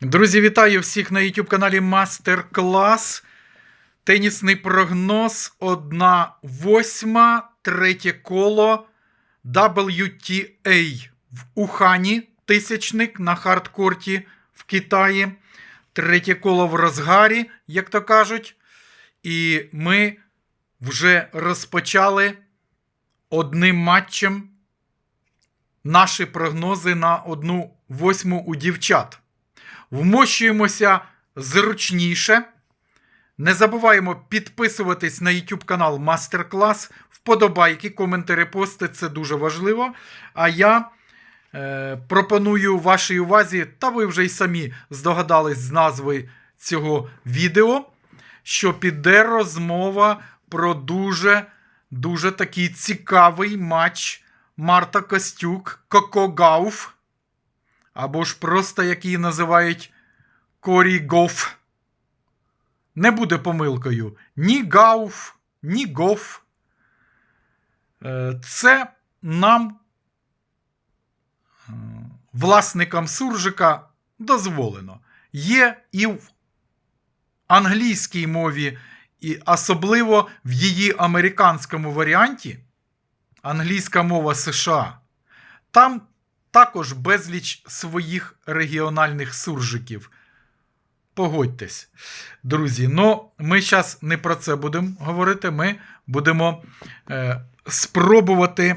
Друзі, вітаю всіх на YouTube каналі Мастер Клас. Тенісний прогноз 1 восьма, третє коло WTA в Ухані, тисячник на хардкорті в Китаї. Третє коло в розгарі, як то кажуть. І ми вже розпочали одним матчем наші прогнози на одну восьму у дівчат. Вмощуємося зручніше. Не забуваємо підписуватись на YouTube канал Мастер Клас, вподобайки, коментарі, пости це дуже важливо. А я е, пропоную вашій увазі, та ви вже й самі здогадались з назви цього відео, що піде розмова про дуже дуже такий цікавий матч Марта Костюк Коко Гауф або ж просто як її називають Корі Гоф. Не буде помилкою ні Гауф, ні Гоф. Е, Це нам, е, власникам суржика, дозволено. Є і в англійській мові, і особливо в її американському варіанті, англійська мова США. Там також безліч своїх регіональних суржиків. Погодьтесь, друзі. Ну, ми зараз не про це будемо говорити. Ми будемо е, спробувати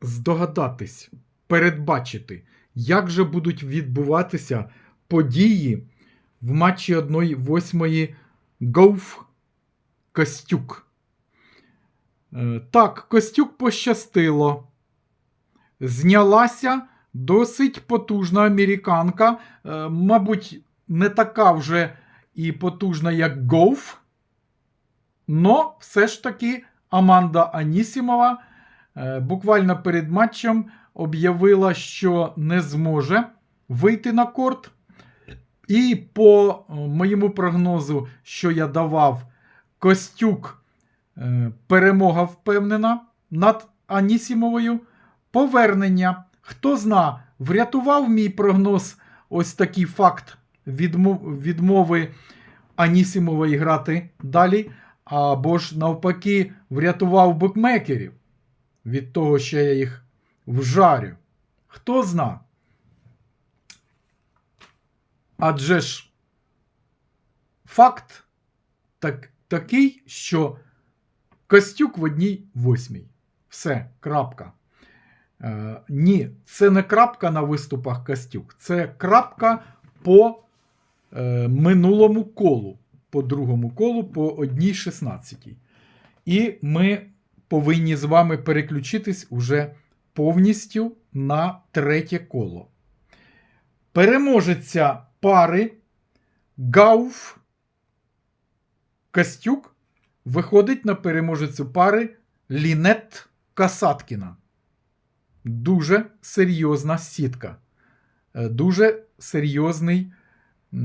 здогадатись, передбачити, як же будуть відбуватися події в матчі 1-8 Гоуф Костюк. Е, так, Костюк пощастило знялася досить потужна американка. Е, Мабуть, не така вже і потужна, як Гоуф. Но все ж таки Аманда Анісімова е, буквально перед матчем об'явила, що не зможе вийти на корт. І по е, моєму прогнозу, що я давав, Костюк перемога впевнена над Анісімовою повернення. Хто зна, врятував мій прогноз ось такий факт відмов- відмови Анісімової грати далі, або ж навпаки, врятував букмекерів від того, що я їх вжарю. Хто зна? Адже ж факт так, такий, що Костюк в одній восьмій. Все, крапка. Е, ні, це не крапка на виступах Костюк, це крапка по е, минулому колу, по другому колу, по одній 16. І ми повинні з вами переключитись уже повністю на третє коло. Переможеця пари Гауф Костюк виходить на переможецю пари Лінет Касаткіна дуже серйозна сітка, Е, дуже серйозний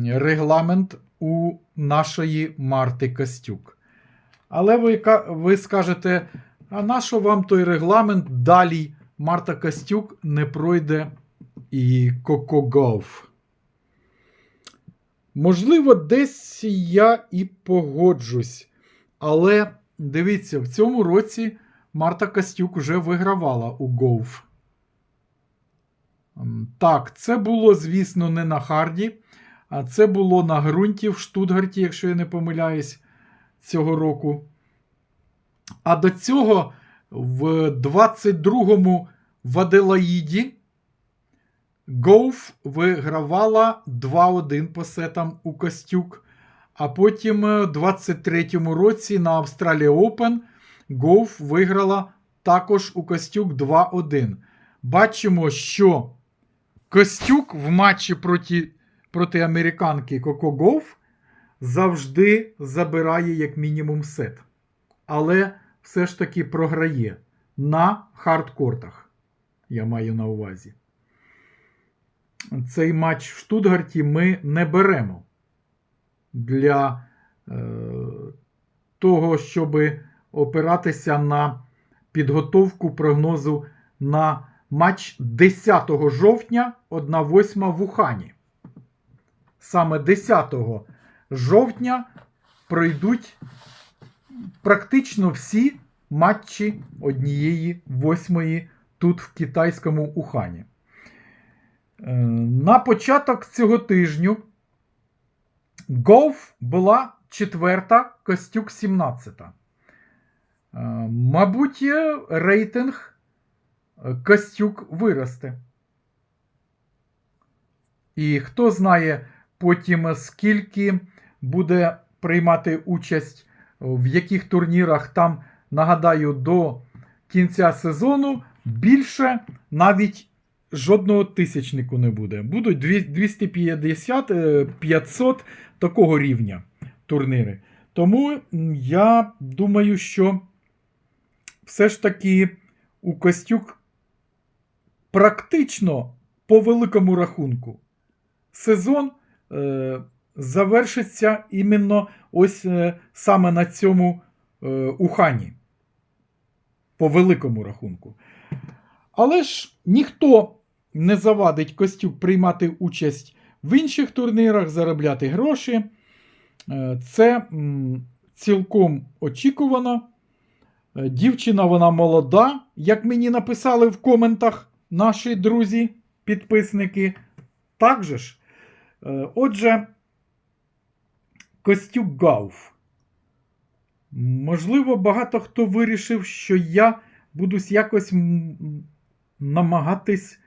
регламент у нашої Марти Костюк. Але ви, ви скажете, а на що вам той регламент? Далі Марта Костюк не пройде і Кокогов. Можливо, десь я і погоджусь. Але дивіться, в цьому році Марта Костюк вже вигравала у Гоуф. Так, це було, звісно, не на Харді, а це було на ґрунті в Штутгарті, якщо я не помиляюсь, цього року. А до цього в 22-му в Аделаїді Гоуф вигравала 2-1 по сетам у Костюк. А потім е, в 23-му році на Австралія Open Гоуф виграла також у Костюк 2-1. Бачимо, що Костюк в матчі проти, проти американки Коко Гоуф завжди забирає як мінімум сет. Але все ж таки програє на хардкортах. Я маю на увазі. Цей матч в Штутгарті ми не беремо для е, того, щоб опиратися на підготовку прогнозу на матч 10 жовтня 1-8 в Ухані. Саме 10 жовтня пройдуть практично всі матчі однієї восьмої тут в китайському Ухані. Е, На початок цього тижню Голф була четверта, Костюк 17. Е, Мабуть, рейтинг е, Костюк виросте. І хто знає потім, скільки буде приймати участь в яких турнірах там, нагадаю, до кінця сезону більше навіть жодного тисячнику не буде. Будуть 250, е, 500 такого рівня турніри. Тому я думаю, що все ж таки у Костюк практично по великому рахунку сезон е, завершиться іменно ось е, саме на цьому е, Ухані. По великому рахунку. Але ж ніхто не завадить Костюк приймати участь в інших турнірах, заробляти гроші. Е, Це цілком очікувано. Е, Дівчина вона молода, як мені написали в коментах наші друзі, підписники. Так же ж. Е, Отже, Костюк Гауф. Можливо, багато хто вирішив, що я буду якось намагатись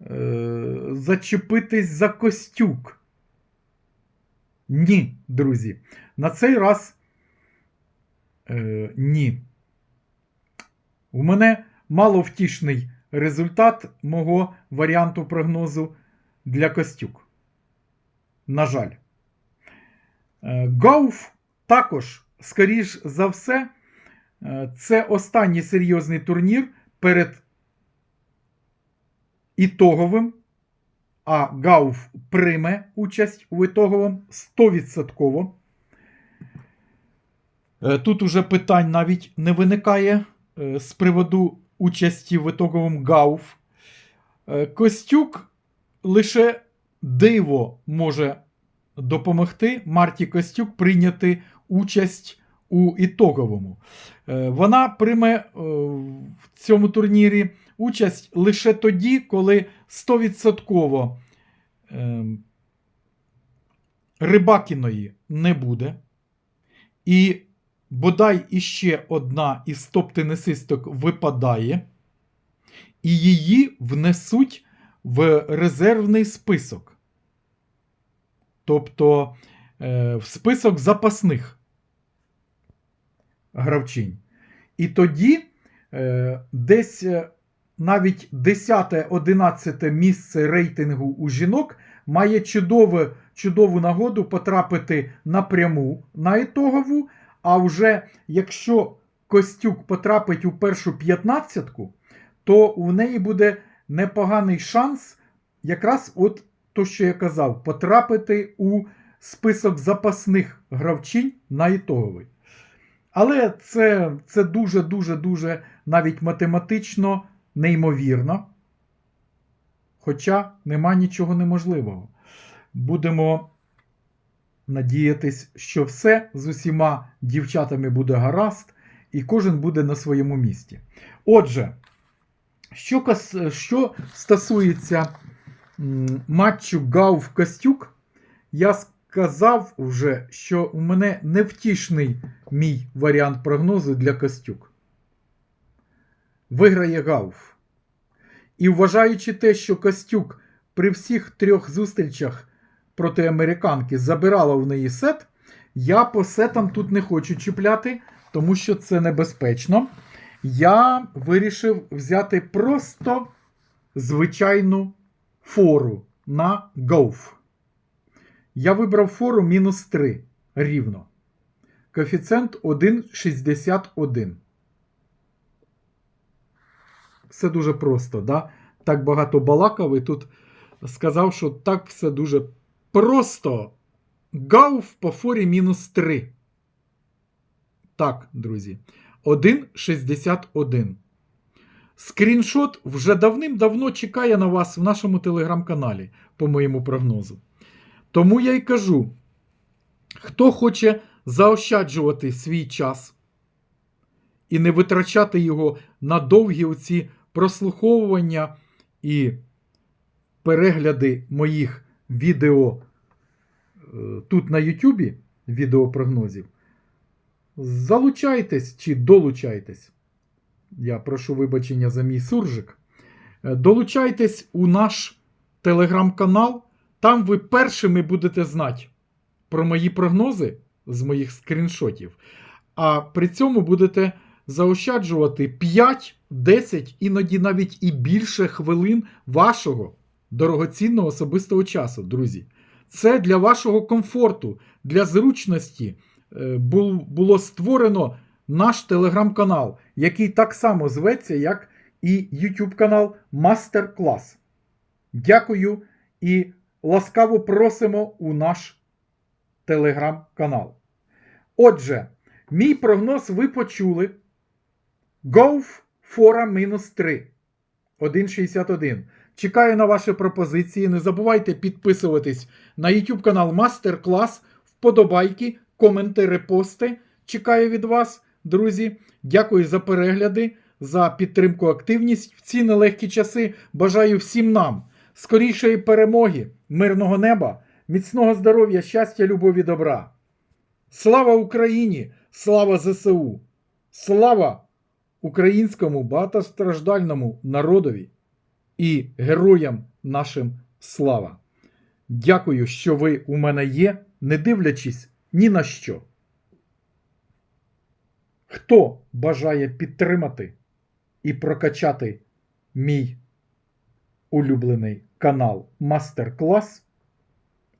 е, зачепитись за Костюк. Ні, друзі. На цей раз е, ні. У мене маловтішний результат мого варіанту прогнозу для Костюк. На жаль. Е, Гауф також, скоріш за все, е, це останній серйозний турнір перед ітоговим, а Гауф прийме участь у ітоговому 100%. Е, Тут уже питань навіть не виникає з приводу участі в ітоговому Гауф. Е, Костюк лише диво може допомогти Марті Костюк прийняти участь у ітоговому. Е, Вона прийме е, в цьому турнірі участь лише тоді, коли 100% е, Рибакіної не буде. І бодай іще одна із топ-тенісисток випадає, і її внесуть в резервний список. Тобто е, в список запасних гравчинь. І тоді е, десь е, навіть 10-11 місце рейтингу у жінок має чудове, чудову нагоду потрапити напряму на ітогову. А вже якщо Костюк потрапить у першу п'ятнадцятку, то у неї буде непоганий шанс, якраз от то, що я казав, потрапити у список запасних гравчинь на ітоговий. Але це, це дуже-дуже-дуже навіть математично неймовірно. Хоча нема нічого неможливого. Будемо надіятись, що все з усіма дівчатами буде гаразд, і кожен буде на своєму місці. Отже, що, що стосується матчу Гауф Костюк, я сказав вже, що у мене невтішний мій варіант прогнозу для Костюк. Виграє Гауф. І вважаючи те, що Костюк при всіх трьох зустрічах проти американки забирала в неї сет, я по сетам тут не хочу чіпляти, тому що це небезпечно. Я вирішив взяти просто звичайну фору на Гоуф. Я вибрав фору мінус 3 рівно. Коефіцієнт 1,61. Все дуже просто, да? Так багато балакав і тут сказав, що так все дуже просто. Гауф по форі мінус 3. Так, друзі. 1,61. скріншот вже давним-давно чекає на вас в нашому телеграм-каналі, по моєму прогнозу. Тому я й кажу: хто хоче заощаджувати свій час і не витрачати його на довгі оці прослуховування і перегляди моїх відео е, тут на Ютубі, відеопрогнозів, залучайтесь чи долучайтесь. Я прошу вибачення за мій суржик. Е, Долучайтесь у наш телеграм-канал. Там ви першими будете знати про мої прогнози з моїх скріншотів. А при цьому будете заощаджувати 5, 10, іноді навіть і більше хвилин вашого дорогоцінного особистого часу, друзі. Це для вашого комфорту, для зручності е, було створено наш телеграм-канал, який так само зветься, як і YouTube канал Мастер Клас. Дякую і ласкаво просимо у наш телеграм-канал. Отже, мій прогноз ви почули. Golf Фора мінус 3. 1.61. Чекаю на ваші пропозиції. Не забувайте підписуватись на YouTube канал Мастер Клас, вподобайки, коменти, репости. Чекаю від вас, друзі. Дякую за перегляди, за підтримку, активність в ці нелегкі часи. Бажаю всім нам скорішої перемоги, мирного неба, міцного здоров'я, щастя, любові, добра. Слава Україні! Слава ЗСУ! Слава українському багатостраждальному народові і героям нашим слава! Дякую, що ви у мене є, не дивлячись ні на що. Хто бажає підтримати і прокачати мій улюблений канал Мастер Клас,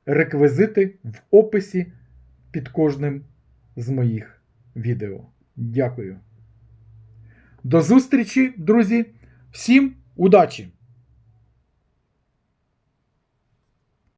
реквізити в описі під кожним з моїх відео. Дякую. До зустрічі, друзі! Всім удачі!